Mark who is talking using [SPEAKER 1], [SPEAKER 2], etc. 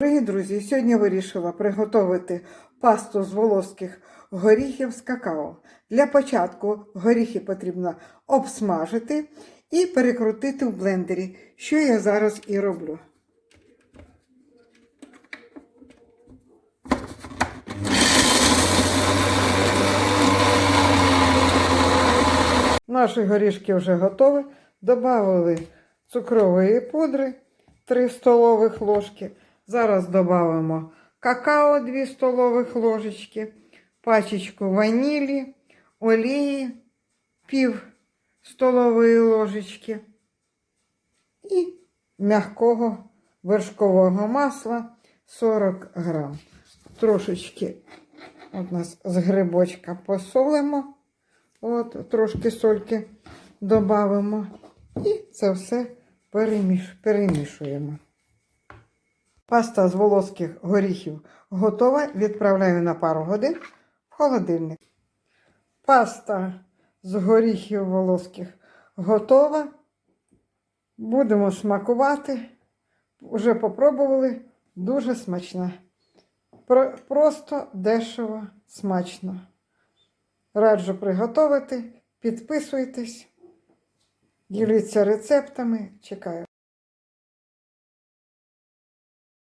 [SPEAKER 1] Дорогі друзі, сьогодні вирішила приготувати пасту з волоських горіхів з какао. Для початку горіхи потрібно обсмажити і перекрутити в блендері, що я зараз і роблю. Наші горішки вже готові. Добавили цукрової пудри 3 столових ложки. Зараз додамо какао 2 столових ложечки, пачечку ванілі, олії пів столової ложечки і м'якого вершкового масла 40 грам. Трошечки от нас з грибочка посолимо. От, трошки сольки додамо. І це все переміш, перемішуємо. Паста з волоських горіхів готова. Відправляю на пару годин в холодильник. Паста з горіхів волоських готова. Будемо смакувати. Уже попробували. Дуже смачна. Про- Просто дешево, смачно. Раджу приготувати. Підписуйтесь, діліться рецептами. Чекаю.